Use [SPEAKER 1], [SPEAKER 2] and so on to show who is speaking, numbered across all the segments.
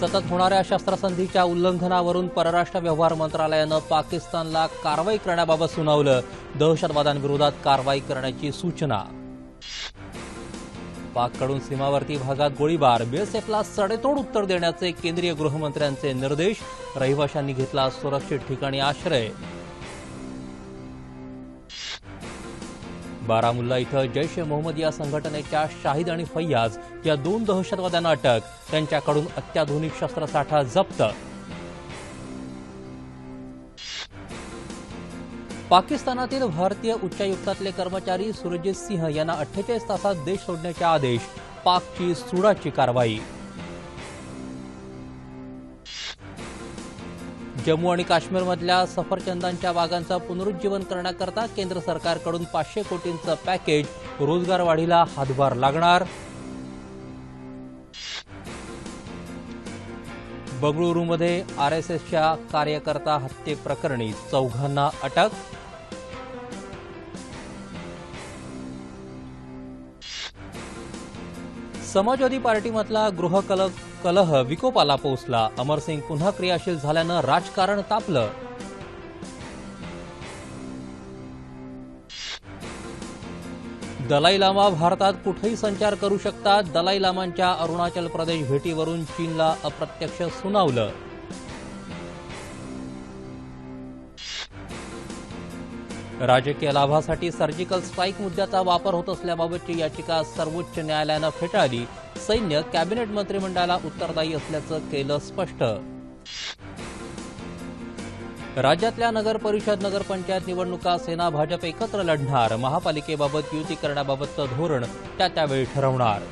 [SPEAKER 1] सतत होणाऱ्या शस्त्रसंधीच्या उल्लंघनावरून परराष्ट्र व्यवहार मंत्रालयानं पाकिस्तानला कारवाई करण्याबाबत सुनावलं. दहशतवादांविरोधात कारवाई करण्याची सूचना. पाककडून सीमावर्ती भागात गोळीबार. बीएसएफला सडेतोड उत्तर देण्याचे केंद्रीय गृहमंत्र्यांचे निर्देश. रहिवाशांनी घेतला सुरक्षित ठिकाणी आश्रय. बारामुल्ला इथं जैश ए मोहम्मद या संघटनेच्या शाहिद आणि फैयाज या दोन दहशतवाद्यांना अटक. त्यांच्याकडून अत्याधुनिक शस्त्रसाठा जप्त. पाकिस्तानातील भारतीय उच्चायुक्तातले कर्मचारी सुरजित सिंह यांना अठ्ठेचाळीस तासात देश सोडण्याचे आदेश. पाकची सुडाची कारवाई. जम्मू आणि काश्मीरमधल्या सफरचंदांच्या बागांचं पुनरुज्जीवन करण्याकरता केंद्र सरकारकडून पाचशे कोटींचं पॅकेज रोजगार वाढीला हातभार लागणार. बंगळुरूमध्ये आरएसएसच्या कार्यकर्ता हत्येप्रकरणी चौघांना अटक समाजवादी पार्टीमधला गृहकल कलह विकोपाला पोहोचला. अमरसिंग पुन्हा क्रियाशील झाल्यानं राजकारण तापलं. दलाई लामा भारतात कुठेही संचार करू शकतात. दलाई लामांच्या अरुणाचल प्रदेश भेटीवरून चीनला अप्रत्यक्ष सुनावलं. राजकीय लाभासाठी सर्जिकल स्ट्राईक मुद्द्याचा वापर होत असल्याबाबतची याचिका सर्वोच्च न्यायालयानं फेटाळली. सैन्य कॅबिनेट मंत्रिमंडळाला उत्तरदायी असल्याचं केलं स्पष्ट. राज्यातल्या नगरपरिषद नगरपंचायत निवडणुका सेना भाजप एकत्र लढणार. महापालिकेबाबत युती करण्याबाबतचं धोरण त्या त्यावेळी ठरवणार.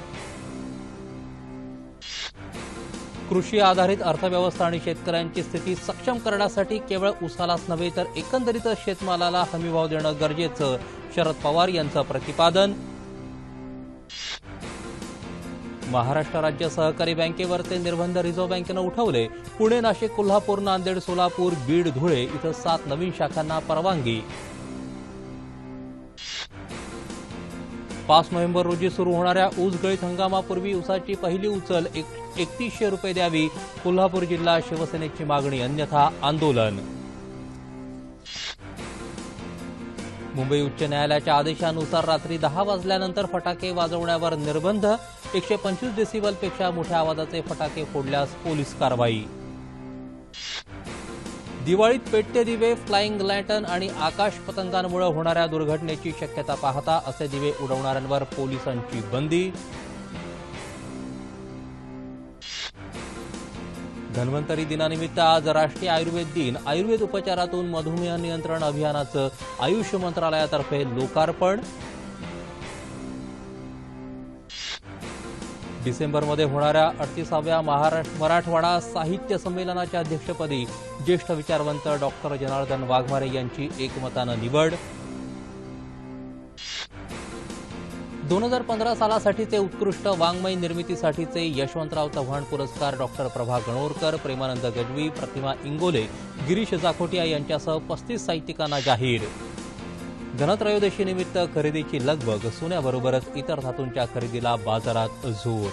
[SPEAKER 1] कृषी आधारित अर्थव्यवस्था आणि शेतकऱ्यांची स्थिती सक्षम करण्यासाठी केवळ उसालाच नव्हे तर एकंदरीतच शेतमालाला हमीभाव देणं गरजेचं शरद पवार यांचं प्रतिपादन. महाराष्ट्र राज्य सहकारी बँकेवरचे निर्बंध रिझर्व्ह बँकेनं उठवले. पुणे नाशिक कोल्हापूर नांदेड सोलापूर बीड धुळे इथं सात नवीन शाखांना परवानगी. पाच नोव्हेंबर रोजी सुरू होणाऱ्या ऊस गळीत हंगामापूर्वी ऊसाची पहिली उचल एक एकतीसशे रुपये द्यावी. कोल्हापूर जिल्हा शिवसेनेची मागणी अन्यथा आंदोलन. मुंबई उच्च न्यायालयाच्या आदेशानुसार रात्री दहा वाजल्यानंतर फटाके वाजवण्यावर निर्बंध. एकशे पंचवीस डेसिबलपेक्षा मोठ्या आवाजाचे फटाके फोडल्यास पोलीस कारवाई. दिवाळीत पेटते दिवे फ्लाइंग लँटन आणि आकाश पतंगांमुळे होणाऱ्या दुर्घटनेची शक्यता पाहता असे दिवे उडवणाऱ्यांवर पोलिसांची बंदी. धन्वंतरी दिनानिमित्त आज राष्ट्रीय आयुर्वेद दिन. आयुर्वेद उपचारातून मधुमेह नियंत्रण अभियानाचं आयुष मंत्रालयातर्फे लोकार्पण. डिसेंबरमध्ये होणाऱ्या अडतीसाव्या महाराष्ट्र मराठवाडा साहित्य संमेलनाच्या अध्यक्षपदी ज्येष्ठ विचारवंत डॉक्टर जनार्दन वाघमारे यांची एकमतानं निवड. दोन हजार पंधरा सालासाठीचे उत्कृष्ट वाङ्मय निर्मितीसाठीचे यशवंतराव चव्हाण पुरस्कार डॉक्टर प्रभा गणोरकर प्रेमानंद गजवी प्रतिमा इंगोले गिरीश जाखोटिया यांच्यासह पस्तीस साहित्यिकांना जाहीर. धनत्रयोदशीनिमित्त खरेदीची लगबग सोन्याबरोबरच इतर धातूंच्या खरेदीला बाजारात जोर.